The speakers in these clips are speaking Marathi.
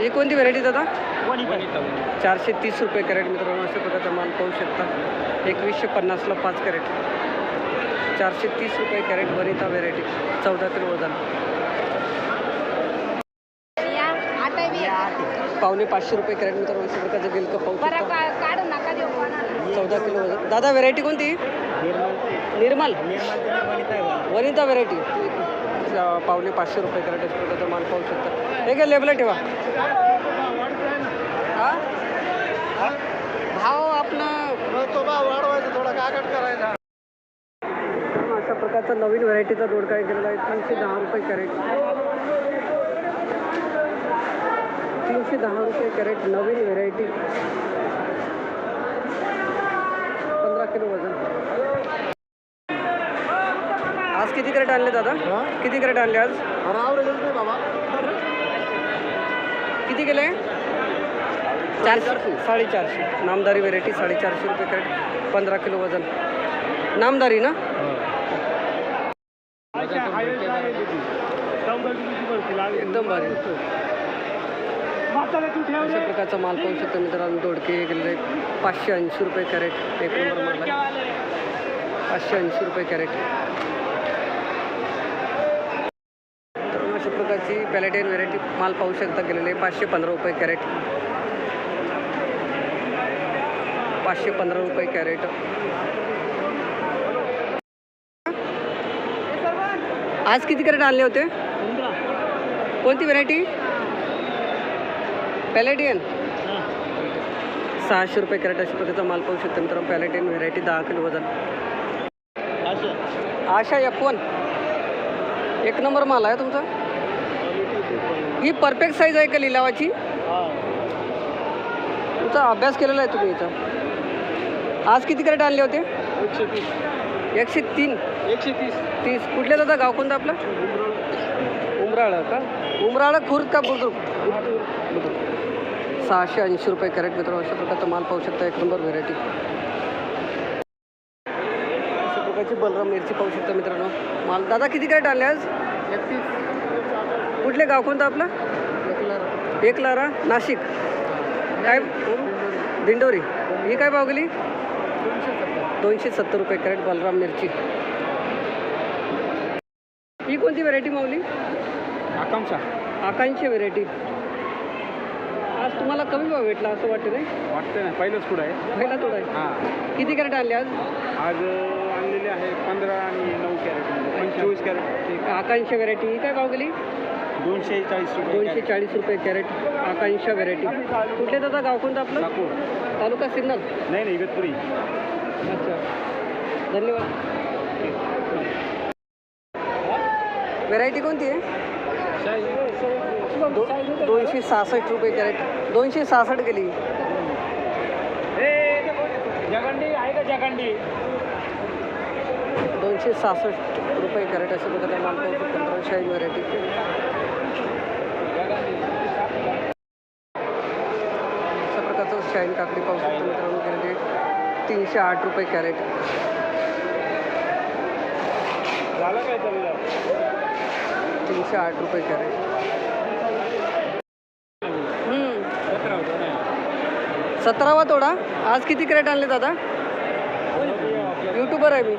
ही कोणती व्हरायटी दादा? चारशे तीस रुपये कॅरेट मित्रांनो अशा प्रकारचा माल पाहू शकता. एकवीसशे पन्नासला पाच कॅरेट. चारशे तीस रुपये कॅरेट वनिता व्हेरायटी चौदा किलो वजन. पावणे पाचशे रुपये कॅरेट मित्रांनो अशा प्रकारचं गिलक पाहू बरं शकता. का- काढू नका देऊ कोणाला. चौदा किलो वजन. दादा व्हेरायटी कोणती? निर्मल. वनिता व्हेरायटी पावणे पाचशे रुपये कॅरेट अशा तर माल पाहू शकता. हे काय लेबल ठेवा. भाव आपला तो भाव वाढवायचा थोडा काकट करायचा अशा प्रकारचा नवीन व्हरायटीचा दोडका केलेला आहे? तीनशे दहा रुपये कॅरेट. तीनशे दहा रुपये कॅरेट नवीन व्हेरायटी. पंधरा किलो वजन आज किती कॅरेट आणले दादा? किती कॅरेट आणले आज? किती केले? चारशे साडेचारशे. नामदारी व्हेरायटी साडेचारशे रुपये कॅरेट. पंधरा किलो वजन. नामदारी ना? एकदम भारी. अशा प्रकारचा माल पाहू शकतो मित्रांनो दोडके गेलेले पाचशे ऐंशी रुपये कॅरेट. एक नंबर माल पाचशे ऐंशी रुपये कॅरेट तर अशा प्रकारची पॅलेटेन व्हेरायटी माल पाहू शकता गेलेले पाचशे पंधरा रुपये कॅरेट. पाचशे पंधरा रुपये कॅरेट. आज किती कॅरेट आणले होते? कोणती व्हेरायटी? पॅलेटियन? सहाशे रुपये कॅरेट अशा प्रकारचा माल पाहू शकतो मित्रांनो पॅलेटियन व्हेरायटी दहा किलो वजन. Asha F one. एक नंबर माल आहे तुमचा? ही परफेक्ट साईज आहे का लिलावाची? तुमचा अभ्यास केलेला आहे तुम्ही याचा आज किती कॅरेट आणले होते? एकशे तीस एकशे तीन. एकशे तीस. तीस कुठले दादा? गाव कोणतं आपलं? उमराळ का? उमराळ खुर्द का बुद्रुक? सहाशे ऐंशी रुपये कॅरेट मित्र अशा प्रकारचा माल पाहू शकता. एक नंबर व्हेरायटी अशा प्रकारची बलराम मिरची पाहू शकता मित्रांनो. माल दादा किती कॅरेट आणले आज? एकतीस. कुठले गाव कोणतं आपलं? एकलारा नाशिक. काय? दिंडोरी. ही काय भाव गेली दोनशे सत्तर रुपये कॅरेट बलराम मिरची. ही कोणती व्हेरायटी मावली आकांक्षा. आकांक्षी व्हेरायटी आज तुम्हाला कमी भाव भेटला असं वाटतं नाही? वाटतं ना पहिलंच कुठं आहे? पहिला थोडा आहे? हां. किती कॅरेट आणले आज? आज आणलेले आहे पंधरा आणि नऊ कॅरेट पंचवीस कॅरेट. ठीक आकांक्षा व्हेरायटी ही काय भाव गेली दोनशे चाळीस रुपये दोनशे चाळीस रुपये कॅरेट आकांक्षा व्हेरायटी कुठले दादा? गाव कोणतं आपलं? नागपूर. तालुका सिन्नर. नाही नाही इगतपुरी. अच्छा. धन्यवाद. व्हेरायटी कोणती आहे? दो दोनशे सहासष्ट रुपये कॅरेट. दोनशे सहासष्ट गेली जगंडी आहे का जगंडी? दोनशे सहासष्ट रुपये कॅरेट अशा प्रकारचा माल पाहू शकतो पंधरा शाही व्हेरायटी शाईन काकडी पाहू शकतो मित्रांनो गेलेले तीनशे आठ रुपये कॅरेट. झालं काय चाललं तीनशे आठ रुपये कॅरेट. सतरावा तोडा. आज किती कॅरेट आणले दादा? युट्यूबर आहे मी.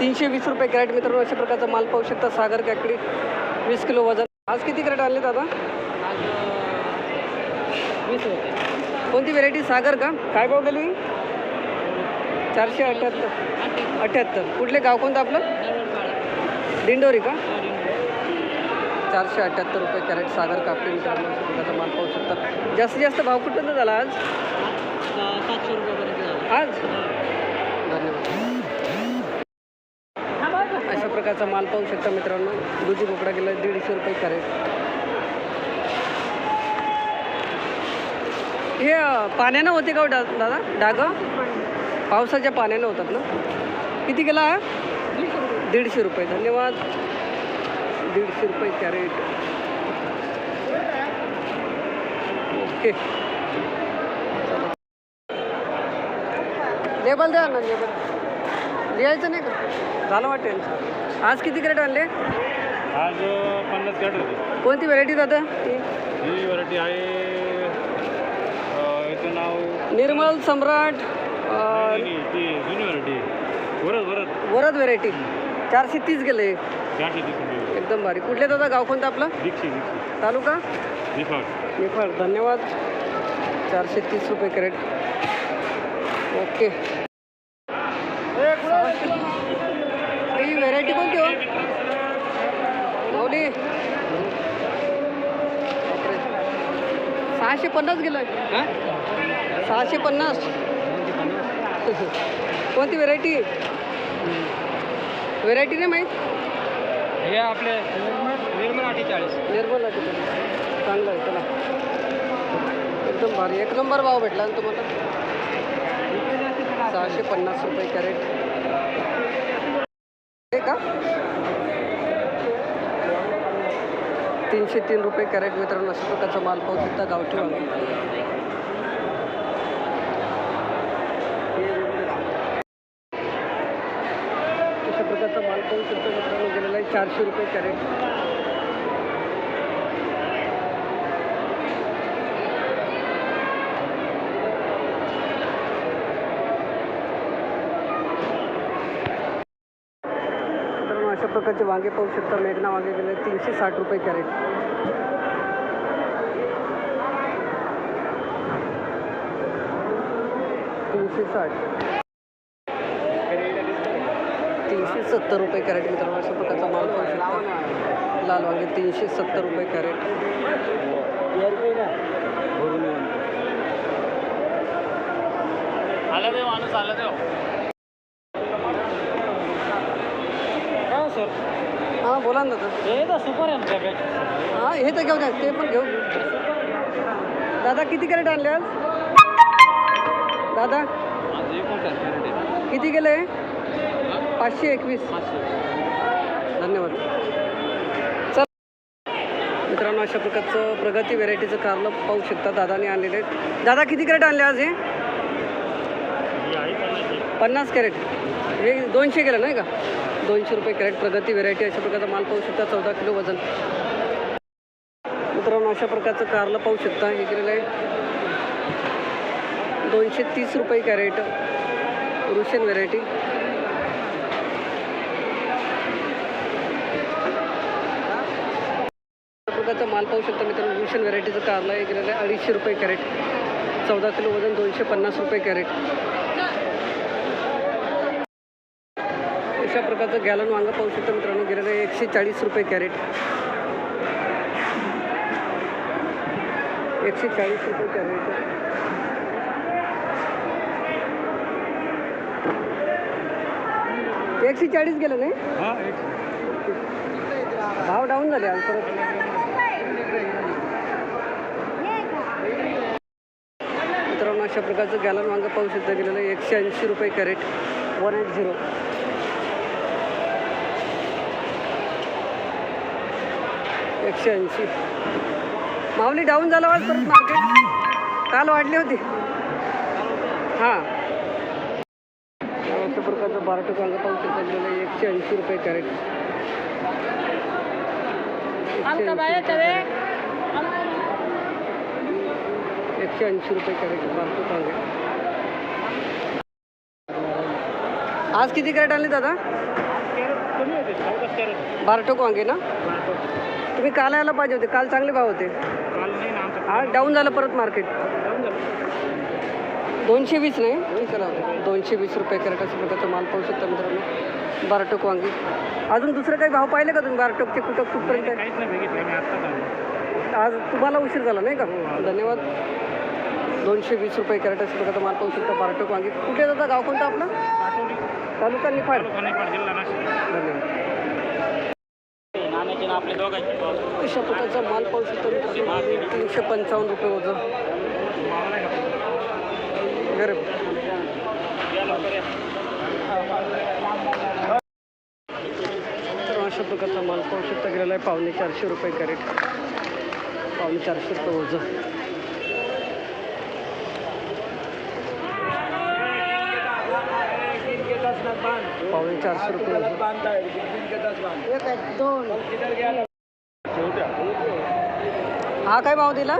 तीनशे वीस रुपये कॅरेट मित्रांनो अशा प्रकारचा माल पाहू शकता. सागर काकडी वीस किलो वजन. आज किती कॅरेट आणले दादा? कोणती व्हेरायटी सागर का? काय भाव गेली? चारशे अठ्ठ्याहत्तर अठ्ठ्याहत्तर कुठले गाव कोणतं आपलं? दिंडोरी का? चारशे अठ्ठ्याहत्तर रुपये कॅरेट सागर काकडी मित्रांनो प्रकारचा माल पाहू शकता. जास्तीत जास्त भाव कुठं झाला आज? सातशे रुपयापर्यंत आज? धन्यवाद अशा प्रकारचा माल पाहू शकता मित्रांनो. दुधी भोपळा गेला दीडशे रुपये कॅरेट. हे पाण्यानं होते का हो डा दादा? डाग? पावसाच्या पाण्यानं होतात ना? किती गेला हा? दीडशे रुपये. धन्यवाद. दीडशे रुपये कॅरेट. ओके. लेबल द्या ना लेबल. लिहायचं नाही का? झालं वाटेल. आज किती कॅरेट आणले? आज पन्नास कॅरेट होते. कोणती व्हरायटी दादा? ही व्हरायटी आहे निर्मल सम्राट व्हरायटी वरद व्हेरायटी चारशे तीस गेले. एकदम भारी. कुठले दादा? गाव कोणतं आपलं? तालुका? निफाड. धन्यवाद. चारशे तीस रुपये कॅरेट ओके. ही व्हेरायटी कोणती हो? माऊली. सहाशे पन्नास गेलं. सहाशे पन्नास. कोणती व्हेरायटी? व्हेरायटी नाही माहीत? हे आपले निर्मल अठ्ठेचाळीस. निर्मल आहे तिथे. चांगलं आहे चला. एकदम भारी. एक नंबर भाव भेटला ना तुम्हाला? सहाशे पन्नास रुपये कॅरेट. हे का? तीनशे तीन रुपये कॅरेट मित्रांनो अशा प्रकारचा माल पाहू शकता गावठी वांगे पाहू शकता मित्रांनो गेलेला चारशे रुपये कॅरेट अशा प्रकारचे वांगे पाहू शकता मेघना वांगे गेले तीनशे साठ रुपये कॅरेट तीनशे साठ। तीनशे सत्तर रुपये कॅरेट मित्रांनो अशा प्रकारचा माल पाहू शकता. लाल वांगे तीनशे सत्तर रुपये कॅरेट. आला देव माणूस आला देव. सर. हां बोला ना दादा. हे तर सुपर आहे आमच्याकडे हां हे तर घेऊ द्या ते पण घेऊ दादा किती कॅरेट आणले आज? दादा? किती गेले? पाचशे एकवीस. धन्यवाद. चल. मित्रांनो अशा प्रकारचं प्रगती व्हेरायटीचं कारलं पाहू शकता दादाने आणलेले. दादा किती कॅरेट आणले आज हे? पन्नास कॅरेट. हे दोनशे केलं नाही का? दोनशे रुपये कॅरेट प्रगती व्हेरायटी अशा प्रकारचा माल पाहू शकता. चौदा किलो वजन. मित्रांनो अशा प्रकारचं कारलं पाहू शकता. हे केलेलं आहे. दोनशे तीस रुपये कॅरेट. रुशियन व्हेरायटी प्रकारचा माल पाहू शकता मित्रांनो. रुशियन व्हेरायटीचं कारलं आहे. गेलेलं आहे अडीचशे रुपये कॅरेट. चौदा किलो वजन दोनशे पन्नास रुपये कॅरेट. अशा प्रकारचं गॅलन वांगं पाहू शकता मित्रांनो. गेलेलं आहे एकशे चाळीस रुपये कॅरेट. एकशे चाळीस रुपये कॅरेट. एकशे चाळीस गेलं नाही? हां एक भाव डाऊन झाले परत मित्रांनो अशा प्रकारचं गॅलन वांगं पाहू शकता गेलेलं आहे. एकशे ऐंशी रुपये कॅरेट वन एट झिरो. एकशे ऐंशी. माऊली डाऊन झाला आज परत मार्केट. काल वाढली होती. हां. अशा प्रकारचं बारटं वांगं पाहू शकता गेलेलं आहे. एकशे ऐंशी रुपये कॅरेट. एकशे ऐंशी रुपये कॅरेट आज किती कॅरेट आणले दादा? बारटोक वांगे ना? तुम्ही काल यायला पाहिजे होते काल चांगले भाव होते. हा आज डाऊन झालं परत मार्केट दोनशे वीस नाही? ठीक आहे दोनशे वीस रुपये कॅरेट असं प्रकारचा माल पाहू शकता मित्रांनो. बारटोक वांगे. अजून दुसरं काही भाव पाहिले का तुम्ही? बारटोकचे कुठं कुठपर्यंत? आज तुम्हाला उशीर झाला नाही का? धन्यवाद. दोनशे वीस रुपये कॅरेट अशा प्रकारचा माल पाहू शकता. बारटोक वांगी. कुठे जाता गाव कोणतं आपलं? तालुका निफाड. खानेपाड जिल्हा नाशिक. धन्यवाद. प्रकारचा माल पाहू शकता. तीनशे पंचावन्न रुपये वजन. गरीब. तर अशा प्रकारचा माल पाहू शकता. गेलेला आहे पावणे चारशे रुपये कॅरेट. पावणे चारशे वजन. पावणे चारशे रुपये हा काय भाव दिला?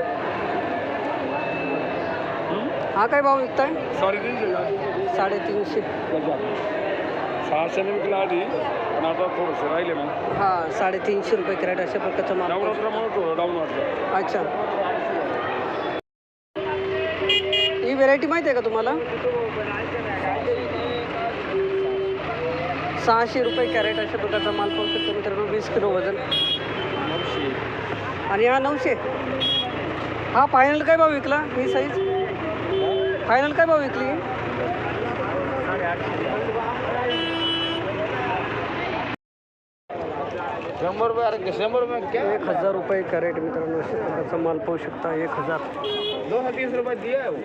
हा काय भाव विकताय? साडेतीनशे. सहाशेने विकला आधी पण आता थोडंसं राहिले मग. हा साडेतीनशे रुपये कॅरेट अशा प्रकारचा माल पाहू नवरात्रामुळे थोडं डाऊन वाटलं. अच्छा. ही व्हेरायटी माहिती आहे का तुम्हाला? सहाशे रुपये कॅरेट अशा प्रकारचा माल पाहू शकतो मित्रांनो वीस किलो वजन. आणि हा नऊशे. हा फायनल काय भाव विकला? ही साईज फायनल काय भाव विकली? शंभर रुपये अरे शंभर रुपये क्या? एक हजार रुपये कॅरेट मित्रांनो अशा प्रकारचा माल पाहू शकता एक हजार. दो सौ तीस रुपये दिया है वो।